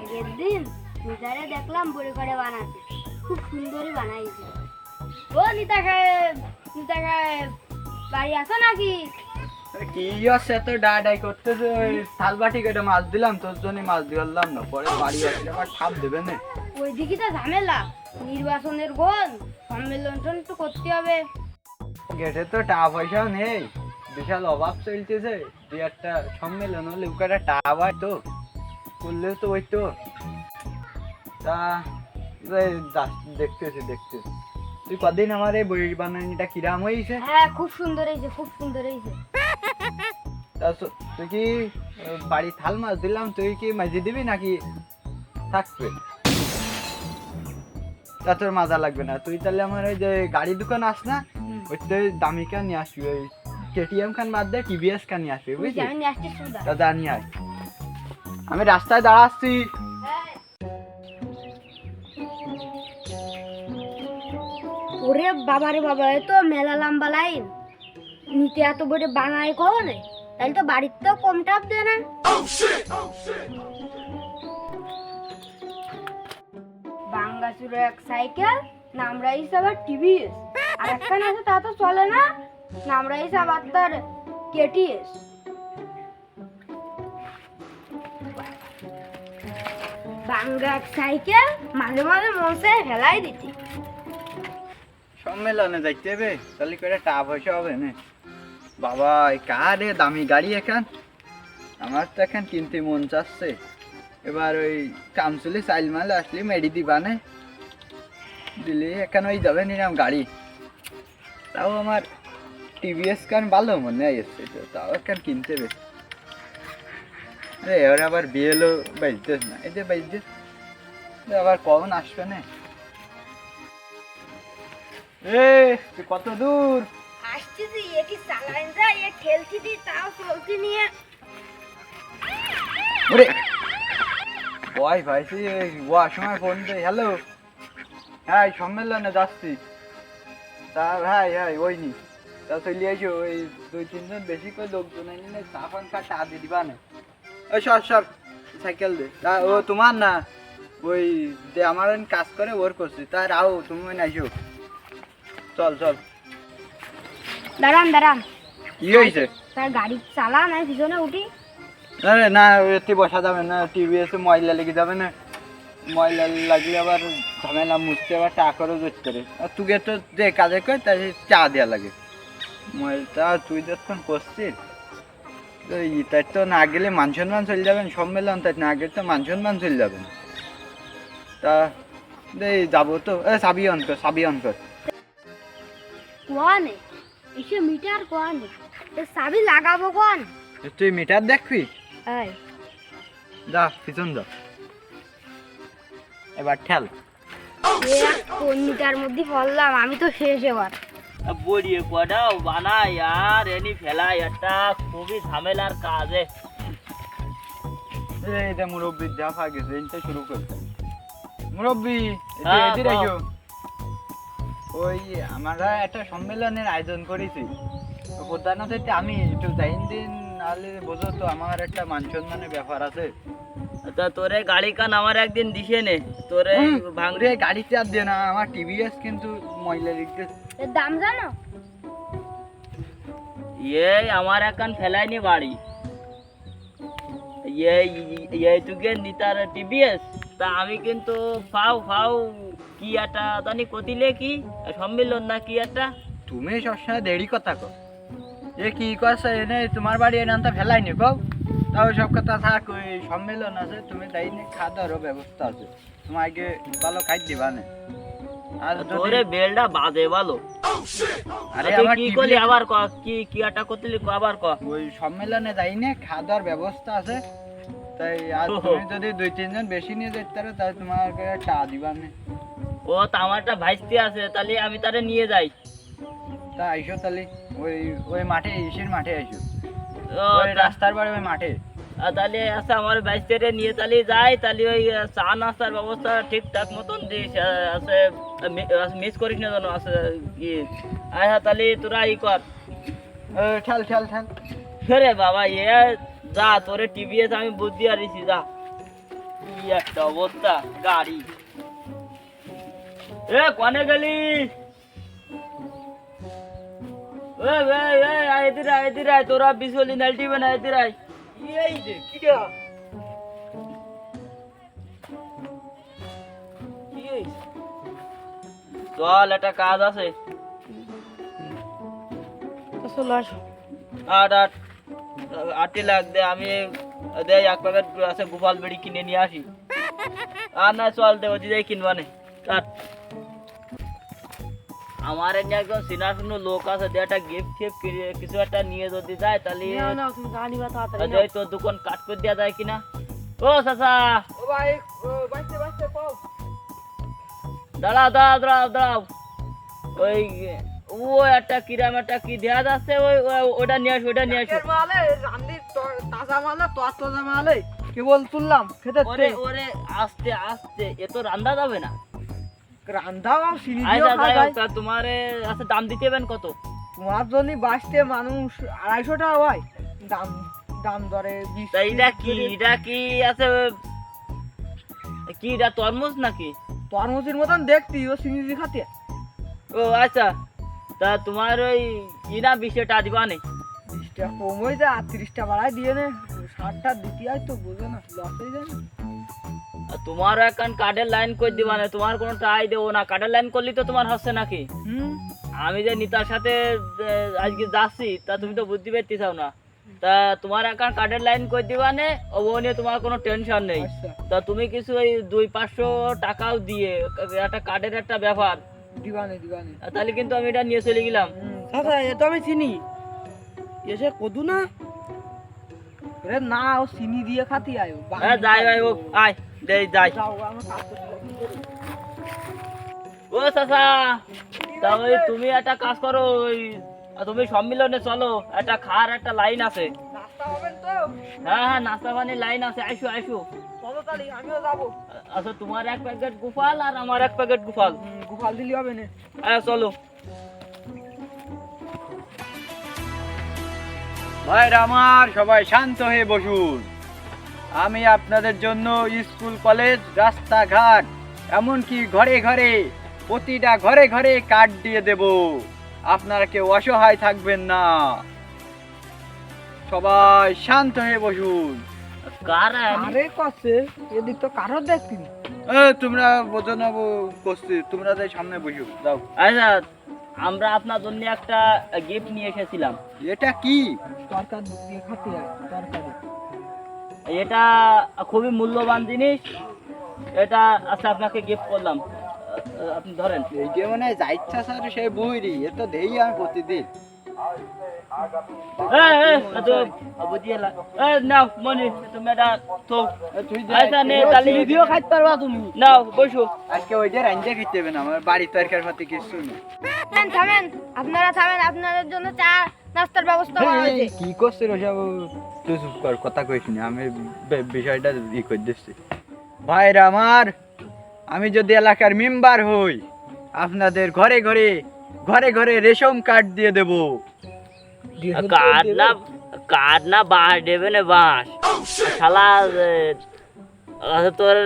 আগের দিন দেখলাম বড়ি করে বানাতে খুব সুন্দরই বানাইছে। ও নিতা সাহেব নিতা সাহেব বাড়ি আছো নাকি? কি আছে তো ডাডাই করতেছে ওই থাল বাটি কেটে মাছ দিলাম তোর জন্য মাছ দিলাম না পরে বাড়ি আসলে ঠাপ দেবে না। ওই দিকে তো ঝামেলা নির্বাচনের গোল সম্মেলন তো করতে হবে। গেটে তো টাকা পয়সাও নেই। বিশাল অভাব চলতেছে দুই একটা সম্মেলন হলে টাকা হয় তো করলে তো ওই তো তা দেখতেছি দেখতেছি। তুই কদিন আমার এই বই বানানিটা কিরাম হয়েছে হ্যাঁ খুব সুন্দর হয়েছে খুব সুন্দর হয়েছে তা তুই কি বাড়ি থাল মাছ দিলাম তুই কি মাঝে দিবি নাকি থাকবে? তা তোর মাজা লাগবে না। তুই তাহলে আমার ওই যে গাড়ি দোকান আস না ওইতে দামিকা নিয়ে আসবি ওই কেটিএম খান বাদ দে টিভিএস খান নিয়ে আসবি বুঝলি? আমি নিয়ে আসছি সুদা যা নিয়ে আস আমি রাস্তায় দাঁড়াচ্ছি ওরে বাবারে বাবা এ তো মেলা লম্বা লাইন। নিতে এত বড় বানায় কখন? তাহলে তো বাড়ির তো কম টাপ দেয় না। বাঙ্গাচুরে এক সাইকেল নামরা হিসাব আর টিভিএস। আর একখান আছে তা তো চলে না। নামরা হিসাব আর তার কেটিএস। এক সাইকেল মাঝে মাঝে মনসে ফেলাই দিতি। সম্মেলনে যাইতে হবে, তাহলে করে টাকা পয়সা হবে না। বাবা কারে দামি গাড়ি এখান? আমার তো এখন কিনতে মন চাচ্ছে। এবার ওই কামচুলি চাইল মাল আসলে মেডি দিবানে দিলে এখন ওই যাবে নিলাম গাড়ি। তাও আমার টিভিএস কান ভালো মনে হয় এসছে তো তাও এখন কিনতে হবে। আরে এবার আবার বিয়েলো বাজতেস না। এই যে বাজতেস আবার কখন আসবে না? এ তুই কত দূর? আসতেছি এ কি চালাইন যায় এ ঠেলছি দি তাও চলতি নিয়ে। ওরে! ওয়াই ওয়া সময় ফোন দে হ্যালো? হ্যাঁ সম্মেলনে যাচ্ছি। তা হ্যাঁ হ্যাঁ ওই নি। তা চলে এসো ওই দুই তিনজন বেশি করে লোকজন এনে চা পান খা চা দিয়ে দিবা না ওই সর সর সাইকেল দে তা ও তোমার না ওই যে আমার কাজ করে ওর করছি তা রাও তুমি ওই আইসো চল চল দাঁড়ান দাঁড়ান কি হয়েছে তার গাড়ি চালান আমি পিছনে উঠি না না এতে বসা যাবে না টিভিএস ময়লা লেগে যাবে না ময়লা লাগলে আবার ঝামেলা মুছতে আবার চা করে যেতে আর তুকে তো যে কাজে কর তাই চা দেওয়া লাগে তুই যখন করছিস। তো তাই তো না গেলে মান সম্মান চলে যাবেন সম্মেলন তাই না গেলে তো মান সম্মান চলে যাবেন তা দে যাব তো। এ সাবি সাবি কোয়ানে? এসে মিটার কোয়ানে? তো চাবি লাগাবো কোন? তুই মিটার দেখবি? এই। যা পিছন যা। এবার ঠেল। কোন মিটার মধ্যে পড়লাম আমি তো শেষ এবার। বড়িয়ে কটাও বানাই আর এনি ফেলাই একটা খুবই ঝামেলার কাজে মুরব্বী যা গেছে এটা শুরু করতে মুরব্বী হ্যাঁ, ওই আমরা একটা সম্মেলনের আয়োজন করেছি। প্রধানত আমি একটু যাইন দিন নাহলে বোঝো তো আমার একটা মান সম্মানের ব্যাপার আছে। তা তোরে গাড়ি কান আমার একদিন দিছে নে। তোরে ভাঙ ভাঙরে আর দিয়ে না আমার টিভিএস কিন্তু ময়লা লিখতে এর দাম জানো? ইয়ে আমার একান ফেলাইনি বাড়ি। তুকে নিতার টিভিএস? তা আমি কিন্তু ফাও ফাও কি একটা জানি কতিলে কি? সম্মিলন না কি একটা? তুমি সবসময় দেরি কথা কো এ কি করছে এনে তোমার বাড়ি এনে আনতে ফেলাইনি কও? তাও সব কথা থাক ওই সম্মেলন আছে তুমি তাই নিয়ে খাওয়া দাওয়ারও ব্যবস্থা আছে। তোমাকে ভালো খাই দিবা না। আর তোরে বেলটা বাজে ভালো আরে আমার কি করলি? আবার ক কি কি একটা কতিলি ক আবার ক। ওই সম্মেলনে যাই না খাওয়া ব্যবস্থা আছে। তাই আর তুমি যদি দুই তিনজন বেশি নিয়ে যেতে পারো তাহলে তোমাকে চা দিবা না ও তা আমার একটা ভাইস্তি আছে তাহলে আমি তারে নিয়ে যাই। তা আইসো তাহলে ওই ওই মাঠে ইসের মাঠে আইসো। ওই রাস্তার বাড়ি ওই মাঠে। তাহলে আচ্ছা আমার বাইস্তিরে নিয়ে তাহলে যাই তাহলে ওই চা নাস্তার ব্যবস্থা ঠিকঠাক মতন দিস আছে মিস করিস না যেন আছে কি আচ্ছা তাহলে তোরা ই কর। ঠেল ঠেল ঠেল। রে বাবা এ যা তোরে টিভিএস আমি বুদ্ধি আরিছি যা। কি একটা অবস্থা গাড়ি। এ কনে গেলি? এ এ এ আয় আয় তোরা বিশলি নালটি বানা এদিকে আয়। এই যে কি চল একটা কাজ আছে। চলে আসো আট আট আটটি লাখ দে আমি দে এক প্যাকেট আছে গোপাল বেড়ি কিনে নিয়ে আসি। আর না চল দে ওদি যাই কিনবা নে কাট। আমার এনে একদম চিনা শুনো লোক আছে দে একটা গিফট ফিফট কিছু একটা নিয়ে যদি যায় তাহলে তুমি বা তাড়াতাড়ি দে তোর দোকান কাট করে দেওয়া যায় কিনা? ও চাচা! ও ভাই পাও। দাঁড়াও দাঁড়াও দাঁড়াও দাঁড়াও। ওই ও একটা কিরাম একটা কি দেওয়া যাচ্ছে ওই ওটা নিয়ে আসো ওটা নিয়ে আসো। এর মালে রান্দি তাজা মালে তো তাজা মালে কেবল তুললাম খেতে ওরে ওরে আস্তে আস্তে এ তো রান্দা যাবে না। রান্ধাও সিঁড়ি তা তোমারে আচ্ছা দাম দিতে হবেন কত তোমার জন্য বাঁচতে মানুষ আড়াইশো টাকা হয় দাম দাম দরে এটা কি এটা কি আছে কি এটা তরমুজ নাকি তরমুজের মতন দেখতি ও চিনি খাতে ও আচ্ছা তা তোমার ওই ইনা বিষয়টা দিবা নেই বিশটা কম হয়ে যায় আর তিরিশটা বাড়াই দিয়ে নে ষাটটা দিতে হয় তো বোঝো না লস হয়ে যায় না তোমার এখন কার্ডের লাইন করে দিবা না? তোমার কোনো টাই দেবো না। কার্ডের লাইন করলি তো তোমার হচ্ছে নাকি? আমি যে নিতার সাথে আজকে যাচ্ছি তা তুমি তো বুদ্ধি পেতে চাও না। তা তোমার এখন কার্ডের লাইন করে দিবা নে? ও নিয়ে তোমার কোনো টেনশন নেই। আচ্ছা। তা তুমি কিছু ওই দুই পাঁচশো টাকাও দিয়ে একটা কার্ডের একটা ব্যাপার দিবানে দিবানে তাহলে কিন্তু আমি এটা নিয়ে চলে গেলাম। দাদা এ তো আমি চিনি। এসে কদু না? রে না ও চিনি দিয়ে খাতি আয় হ্যাঁ যাই ভাই ও আয় দেই যাই। ও চাচা তা ওই তুমি একটা কাজ করো ওই তুমি সম্মিলনে চলো একটা খার একটা লাইন আছে। হ্যাঁ হ্যাঁ নাস্তা পানির লাইন আছে আইসো আইসো। আমিও যাব। আচ্ছা তোমার এক প্যাকেট গুফাল আর আমার এক প্যাকেট গুফাল হুম, গোপাল দিলি হবে না। হ্যাঁ চলো। ভাইরা আমার সবাই শান্ত হয়ে বসুন। আমি আপনাদের জন্য স্কুল কলেজ রাস্তাঘাট এমনকি ঘরে ঘরে প্রতিটা ঘরে ঘরে কার্ড দিয়ে দেব। আপনারা কেউ অসহায় থাকবেন না। সবাই শান্ত হয়ে বসুন। আরে কছে এদিক তো কারও দেখতি তোমরা বোঝো না বো- তোমরা তাই সামনে বসো যাও। আচ্ছা আমরা আপনার জন্য একটা গিফট নিয়ে এসেছিলাম। এটা কি? তরকার দিয়ে খাতি তরকারি এটা খুবই মূল্যবান জিনিস। এটা আচ্ছা আপনাকে গিফট করলাম। আপনি ধরেন। এই যে মানে যা ইচ্ছা স্যার সে বইরি এ তো দেই আমি প্রতিদিন। মনি আচ্ছা নে তাহলে ভিডিও খাইতে পারবা তুমি। নাও বসো। আজকে ওই যে রাঞ্জা খেতে হবে না আমার বাড়ি তরকার পাতি কিছু নেই। থামেন থামেন। আপনারা থামেন আপনাদের জন্য চা নাস্তার ব্যবস্থা করা হয়েছে। কি করছিস ওসব তুই চুপ কর কথা কইস না আমি বিষয়টা ই করে দিচ্ছি। ভাইরা আমার আমি যদি এলাকার মেম্বার হই আপনাদের ঘরে ঘরে ঘরে ঘরে রেশন কার্ড দিয়ে দেব। কার্ড না কার্ড না বাঁশ দেবে না বাঁশ শালা তোর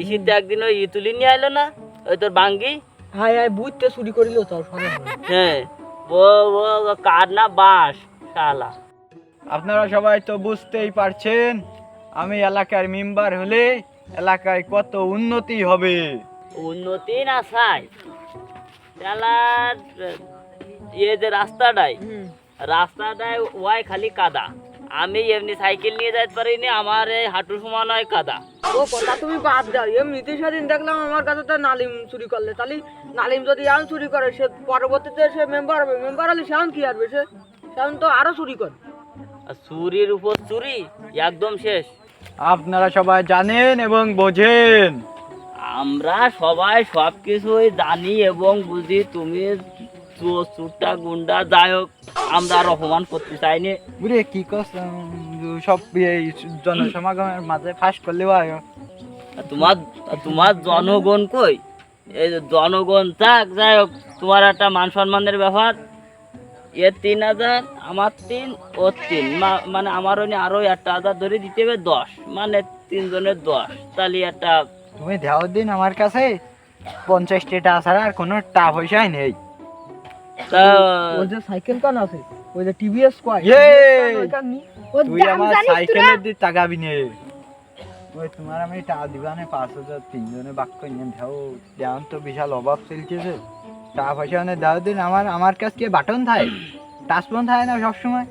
ইসিতে একদিন ওই ই তুলি নিয়ে আইলো না? ওই তোর বাঙ্গি? হাই হাই বুঝতে চুরি করিল তোর হ্যাঁ। ও ও কার্ড না বাস শালা। আপনারা সবাই তো বুঝতেই পারছেন আমি এলাকার মেম্বার হলে এলাকায় কত উন্নতি হবে। উন্নতি না চাই শালার ইয়ে যে রাস্তাটাই রাস্তাটায় ওয়াই খালি কাদা। আমি এমনি সাইকেল নিয়ে যাইতে পারিনি আমার এই হাঁটু সমান হয় কাদা। ও কথা তুমি বাদ দাও এমনিতে সেদিন দেখলাম আমার কাছে তো নালিম চুরি করলে। তাহলে নালিম যদি এখন চুরি করে সে পরবর্তীতে সে মেম্বার হবে মেম্বার হলে সেখন কি আসবে সে সেখন তো আরও চুরি করে। আর চুরির উপর চুরি একদম শেষ। আপনারা সবাই জানেন এবং বোঝেন। আমরা সবাই সব কিছুই জানি এবং বুঝি তুমি চোর চুরটা গুন্ডা যাই হোক। আমরা আর অপমান করতে চাইনি। বুড়ে কি কস সব এই জনসমাগমের মাঝে ফাঁস করলে হয় তোমার তোমার জনগণ কই? এই যে জনগণ থাক যাই হোক তোমার একটা মান সম্মানের ব্যাপার। এর তিন হাজার আমার তিন ওর তিন। মানে আমার ওই আরও একটা হাজার ধরে দিতে হবে দশ। মানে তিনজনের দশ। তাহলে একটা তুমি দেওয়ার দিন আমার কাছে পঞ্চাশ টাকা ছাড়া আর কোনো টাকা পয়সাই নেই। ওই যে সাইকেল কান আছে ওই যে টিভিএস কয়! ওইখান নি ওর তুই আমার সাইকেলের নে। ওই তোমার আমি টাকা দিবা না পাঁচ হাজার তিনজনে বাক্য নিয়ে দেও যেমন তো বিশাল অভাব চলছে টাকা পয়সা মানে দেওয়ার দিন আমার আমার কাছে কি বাটন থাকে টাচ ফোন থাকে না সবসময়।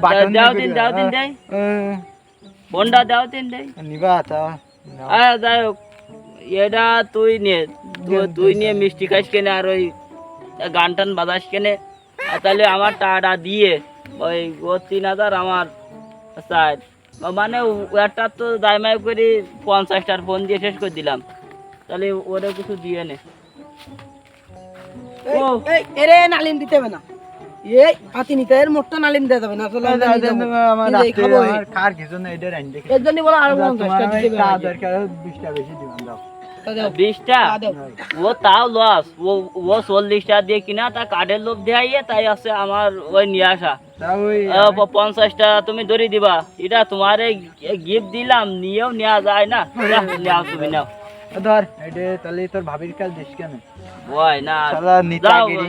বাটন দাও দিন দাও দিন দেয়। ফোনটা দাও দিন দেয়। নিবা তা যাই হোক এটা তুই নে। তুই- তুই নিয়ে মিষ্টি খাইস কেনে আর ওই গান টান বাজাস কেনে? তাহলে আমার টাকাটা দিয়ে ওই ও তিন হাজার আমার চার মানে একটা তো দায়মায় করে পঞ্চাশটার ফোন দিয়ে শেষ করে দিলাম। তাহলে ওরে কিছু দিয়ে নে। ও। এরে নালিম দিতে হবে না। এই হাতি নিতে এর মোটটা নালিম দিতে হবে না আসলে আমরা খাওয়ার কিছু নেই, এটা রাইন দেখে। এর জন্য বলো আরও দাও, পঞ্চাশটা তোমার দিতে ওই হবে। টাকা বেশি দিবেন, দাও। তা দাও, বিশটা তা দাও। ও তাও লস ও ও চল্লিশটা দিয়ে কিনা তা কার্ডের লোভ দেয় তাই আছে আমার ওই নিয়ে আসা দাও ওই আহ, প- পঞ্চাশটা তুমি ধরে দিবা এটা তোমার গিফট দিলাম নিয়েও নেওয়া যায় না যাহ, নাও তুমি নাও ধর এটা তাহলে তোর ভাবির কাজ দিস কেন? ওই না শালা নিতাগিরি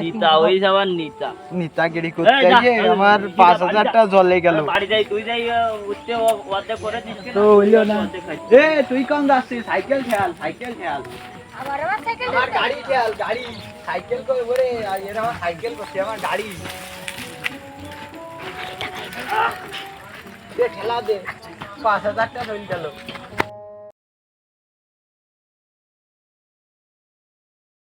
নিতা ওই যাবার নিতা। নিতাগিরি করতে এই যা, এসে এই আমার যা, পাঁচ বাড়ি হাজার যা। টাকা জলে গেল। বাড়ি যাই তুই যাই উঠতে ও- করে দিস তো হইল না। এ তুই কোন যাচ্ছিস? সাইকেল খেয়াল সাইকেল খেয়াল। আবার আবার সাইকেল আমার গাড়ি খেয়াল গাড়ি। সাইকেল বলে? আর এরা আমার সাইকেল করছে আমার গাড়ি। দে ঠেলা দে। পাঁচ হাজার টাকা রইল গেল।